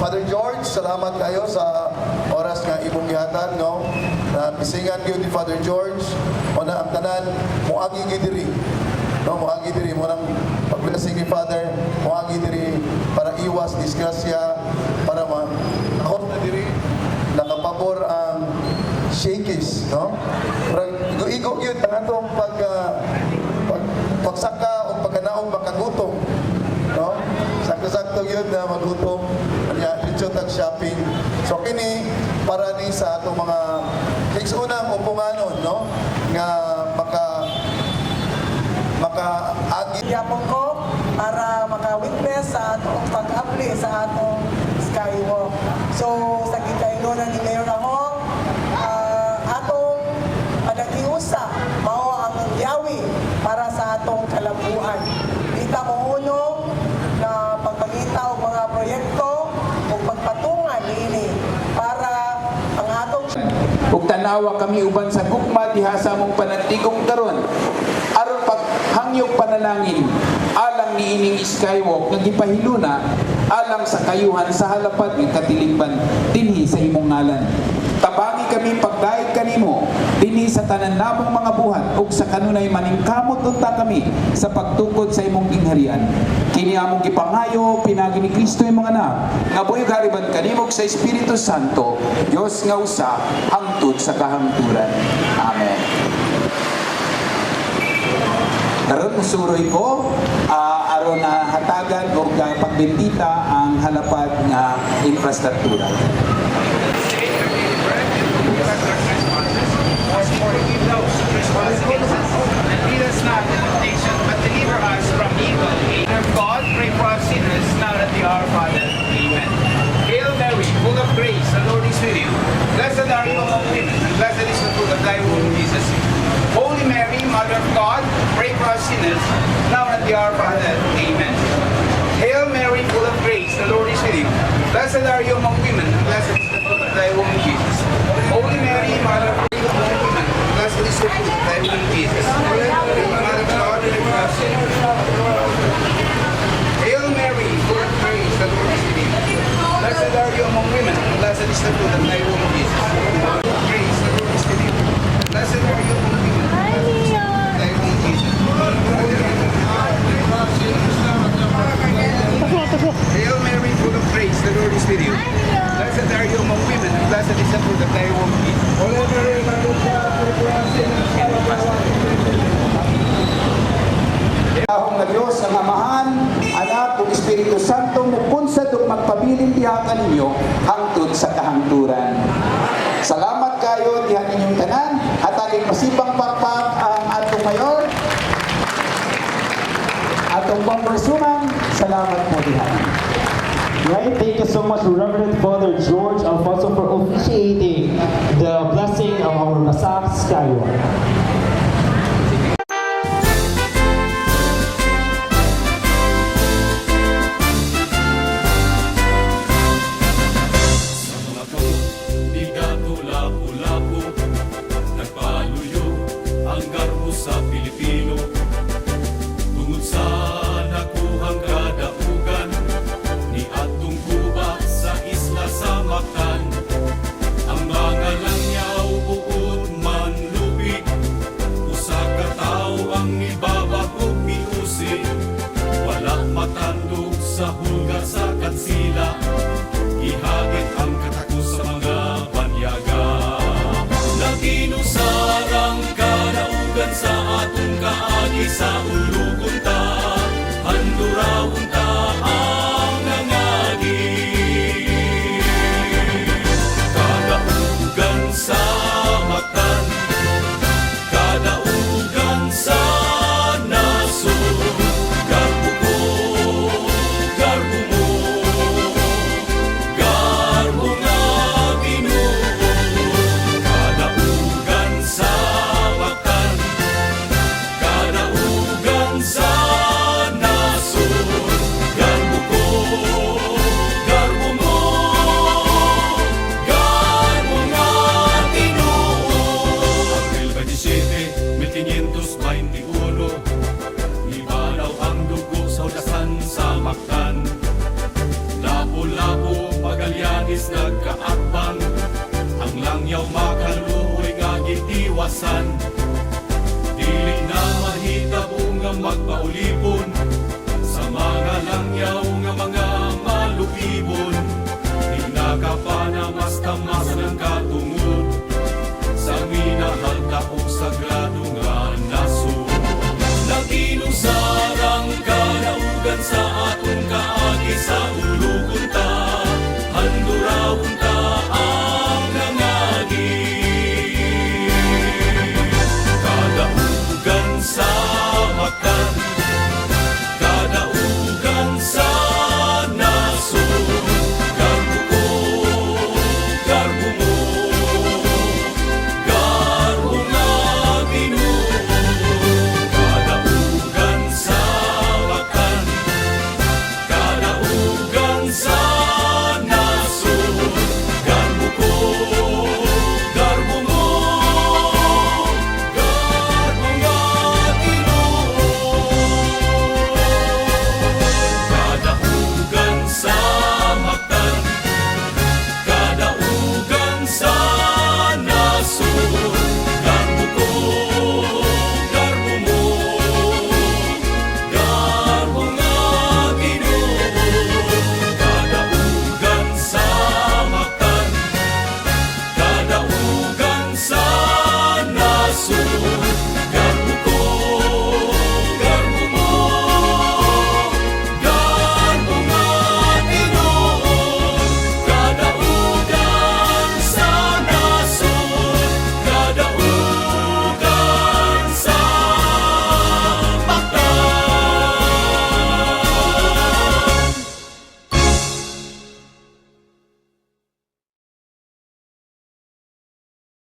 Father George, salamat kayo sa oras nga imong gihatag, no? Na bisingan gyud ni Father George o na ang tanan moagi gyud diri. No, moagi diri mo nang pagblessing ni Father, moagi diri para iwas disgrasya, para ma ako na diri nakapabor ang shakies, no? Pero igo-igo gyud ang atong pag, ah, pag pagsaka o pagkanaong makagutom. No? Sakto-sakto yun na magutom. Kanya, dito tag shopping. So, kini, para ni sa atong mga kings unang upunganon, no? Nga maka maka agi Yapon ko para maka-witness sa atong pag-apply sa atong tanawa kami uban sa gugma diha sa among panantigong karon. Aron paghangyog panalangin alang niining skywalk nga gipahiluna alang sa kayuhan sa halapad ng katilingban dinhi sa imong ngalan. Tabangi kami pagdaig kanimo tanan namong mga buhat ug sa kanunay maningkamot unta kami sa pagtukod sa imong gingharian kini among gipangayo pinagi ni Kristo imong anak. Nga buhi gariban kanimog sa Espiritu Santo Dios nga usa hangtod sa kahangturan amen. Karon musuroy ko ah, aron na hatagan o pagbentita ang halapad nga infrastruktura. Blessed are kaninyo hangtod sa kahangturan. Salamat kayo diha ninyong tanan. Hatagin masibang pakpak ang atong mayor. Atong pampersunan, salamat mo diha. Right, thank you so much, Reverend Father George Alfonso, for officiating the blessing of our Masak Skywalk. Sa